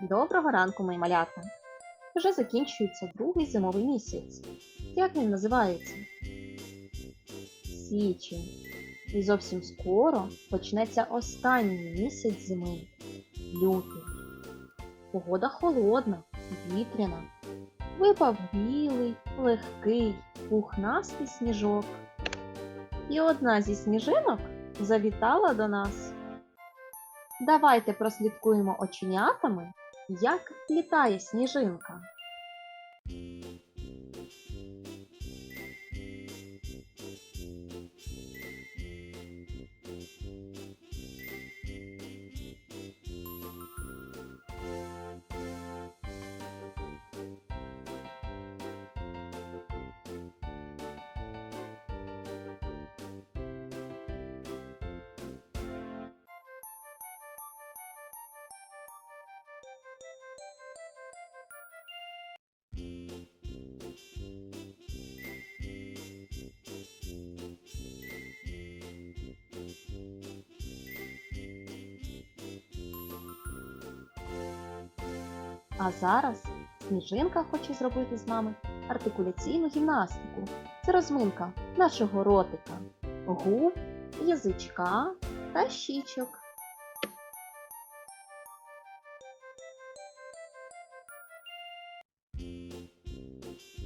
Доброго ранку, мої малята! Вже закінчується другий зимовий місяць. Як він називається? Січень. І зовсім скоро почнеться останній місяць зими лютий. Погода холодна, вітряна. Випав білий, легкий, пухнастий сніжок. І одна зі сніжинок завітала до нас. Давайте прослідкуємо оченятами, як літає сніжинка. А зараз сніжинка хоче зробити з нами артикуляційну гімнастику. Це розминка нашого ротика, губ, язичка та щічок.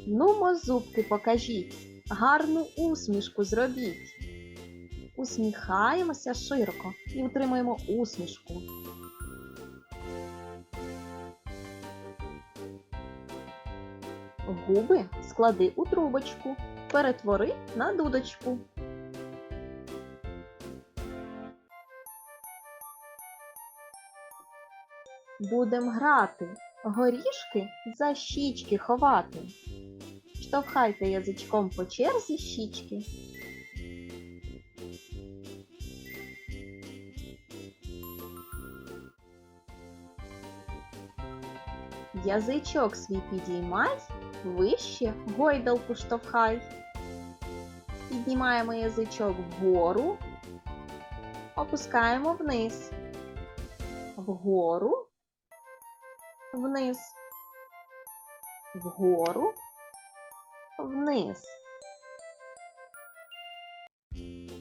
Нумо зубки покажіть, гарну усмішку зробіть. Усміхаємося широко і утримуємо усмішку. Губи склади у трубочку, перетвори на дудочку. Будем грати, горішки за щічки ховати. Штовхайте язичком по черзі щічки. Язичок свій підіймай, вище гойдалку штовхай. Піднімаємо язичок вгору, опускаємо вниз, вгору, вниз, вгору, вниз.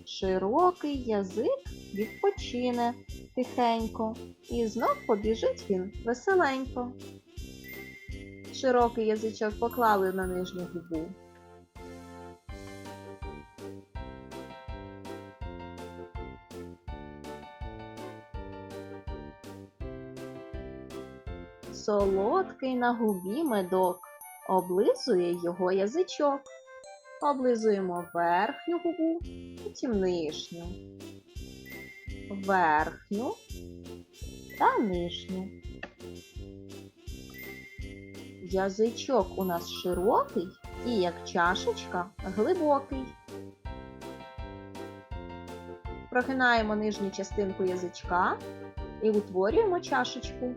Широкий язик відпочине тихенько, і знов побіжить він веселенько. Широкий язичок поклали на нижню губу. Солодкий на губі медок, облизує його язичок. Облизуємо верхню губу, потім нижню, верхню та нижню. Язичок у нас широкий і як чашечка глибокий. Прогинаємо нижню частинку язичка і утворюємо чашечку.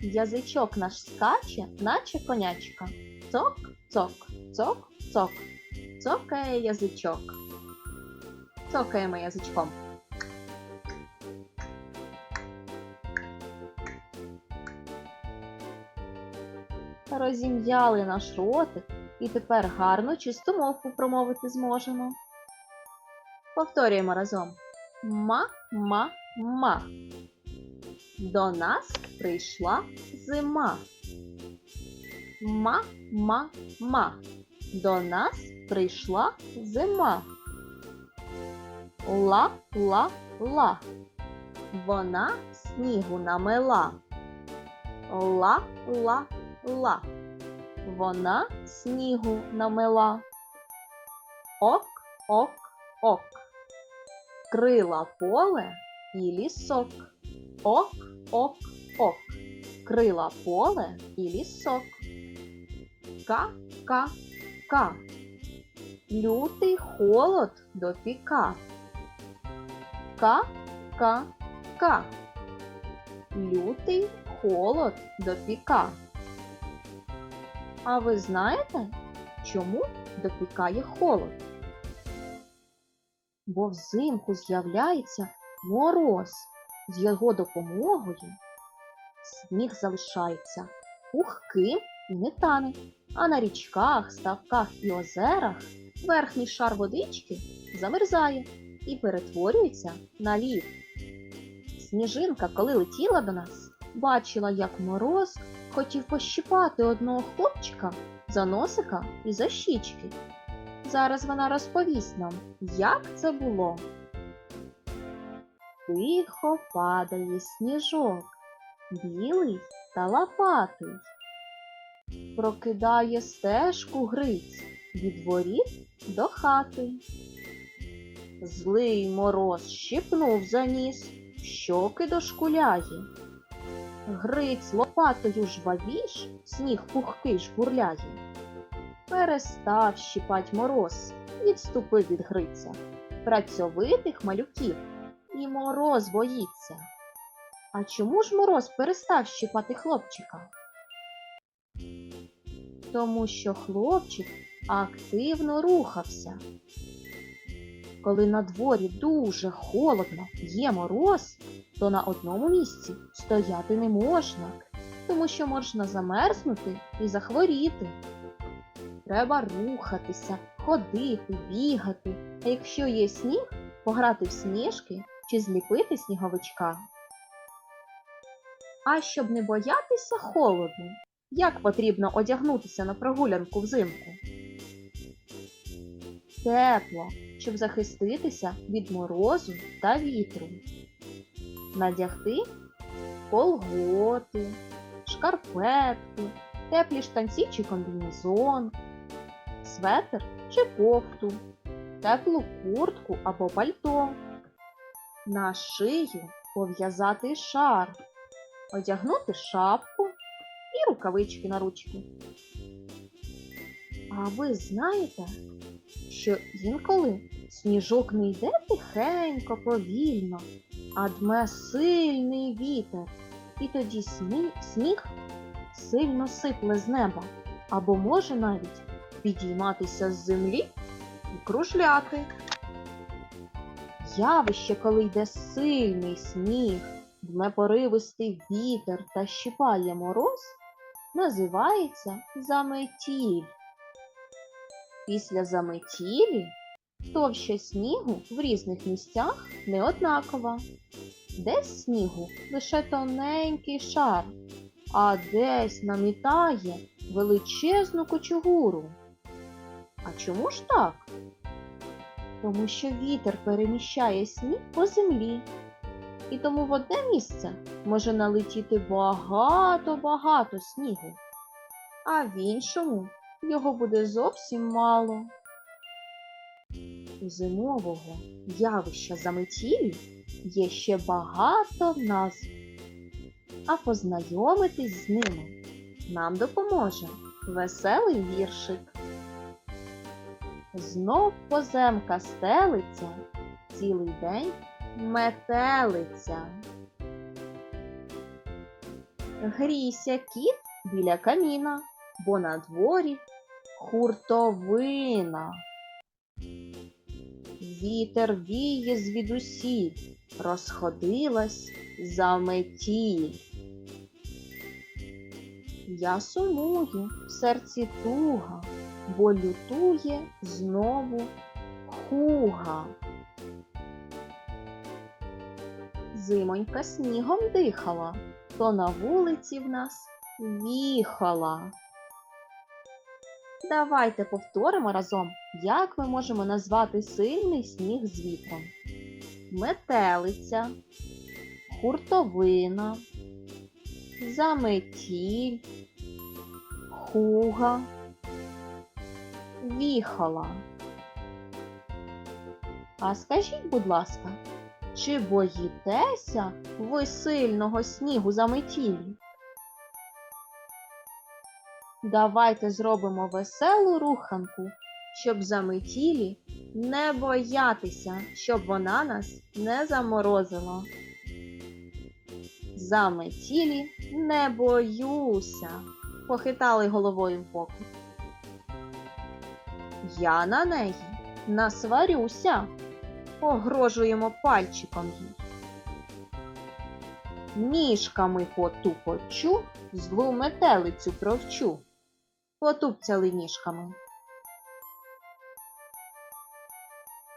Язичок наш скаче, наче конячка. Цок, цок, цок, цок. Цокає язичок. Цокаємо язичком. Розім'яли наш ротик і тепер гарно чисту мовку промовити зможемо. Повторюємо разом. Ма-ма-ма. До нас прийшла зима. Ма-ма-ма. До нас прийшла зима. Ла-ла-ла. Вона снігу намела. Ла-ла-ла. Вона снігу намела. Ок-ок-ок. Крила поле і лісок. Ок-ок-ок. Крила поле і лісок. Ка-ка-ка. Лютий холод допіка. Ка-ка-ка. Лютий холод допіка. А ви знаєте, чому допікає холод? Бо взимку з'являється мороз. З його допомогою сніг залишається пухким і не а на річках, ставках і озерах верхній шар водички замерзає і перетворюється на лід. Сніжинка, коли летіла до нас, бачила, як мороз хотів пощипати одного хлопчика за носика і за щічки. Зараз вона розповість нам, як це було. Тихо падає сніжок, білий та лопатий. Прокидає стежку гриць від воріт до хати. Злий мороз щипнув за ніс, щоки дошкуляє. Гриць лопатою жвавіш, сніг пухкий жбурляє. Перестав щипать мороз, відступив від Гриця. Працьовитих малюків і мороз боїться. А чому ж мороз перестав щипати хлопчика? Тому що хлопчик активно рухався. Коли на дворі дуже холодно, є мороз, то на одному місці стояти не можна, тому що можна замерзнути і захворіти. Треба рухатися, ходити, бігати, а якщо є сніг, пограти в сніжки чи зліпити сніговичка. А щоб не боятися холоду, як потрібно одягнутися на прогулянку взимку? Тепло, щоб захиститися від морозу та вітру. Надягти колготи, шкарпетки, теплі штанці чи комбінезон, светр чи кофту, теплу куртку або пальто. На шию пов'язати шар, одягнути шапку і рукавички на ручки. А ви знаєте, що інколи сніжок не йде тихенько, повільно, а дме сильний вітер, і тоді сні- сніг сильно сипле з неба, або може навіть підійматися з землі і кружляти. Явище, коли йде сильний сніг, дме поривистий вітер та щипає мороз, називається заметіль. Після заметілі товща снігу в різних місцях не однакова. Десь снігу лише тоненький шар, а десь намітає величезну кочугуру. А чому ж так? Тому що вітер переміщає сніг по землі, і тому в одне місце може налетіти багато-багато снігу, а в іншому його буде зовсім мало. У зимового явища заметілі є ще багато назв, а познайомитись з ними нам допоможе веселий віршик. Знов поземка стелиться, цілий день метелиця. Грійся кіт біля каміна, бо на дворі хуртовина. Вітер віє звідусіль, розходилась заметіль. Я сумую, в серці туга, бо лютує знову хуга. Зимонька снігом дихала, то на вулиці в нас віхала. Давайте повторимо разом, як ми можемо назвати сильний сніг з вітром. Метелиця, хуртовина, заметіль, хуга, віхола. А скажіть, будь ласка, чи боїтеся ви сильного снігу заметілі? Давайте зробимо веселу руханку, щоб заметілі не боятися, щоб вона нас не заморозила. Заметілі не боюся. Похитали головою в боку. Я на неї насварюся. Погрожуємо пальчиком їй. Ніжками потупочу, злу метелицю провчу. Потупцяли ніжками.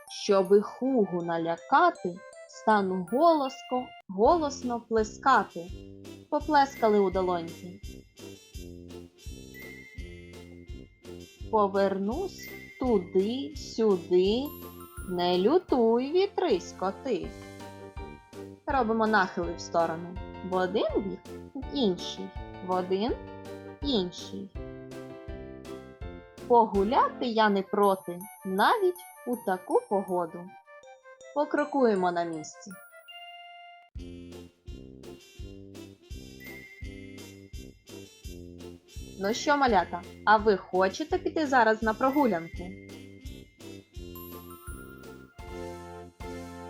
Щоби хугу налякати, стану голоско, голосно плескати. Поплескали у долоньки. Повернусь туди, сюди, не лютуй, вітрисько ти. Робимо нахили в сторону. В один бік, в інший, в один, інший. Погуляти я не проти, навіть у таку погоду. Покрокуємо на місці. Ну що, малята, а ви хочете піти зараз на прогулянку?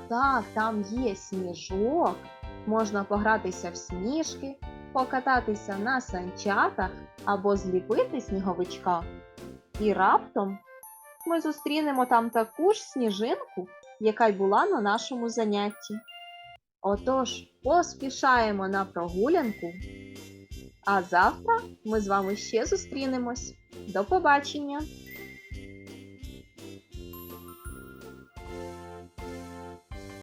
Так, там є сніжок, можна погратися в сніжки, покататися на санчатах або зліпити сніговичка. І раптом ми зустрінемо там таку ж сніжинку, яка й була на нашому занятті. Отож, поспішаємо на прогулянку. А завтра ми з вами ще зустрінемось. До побачення!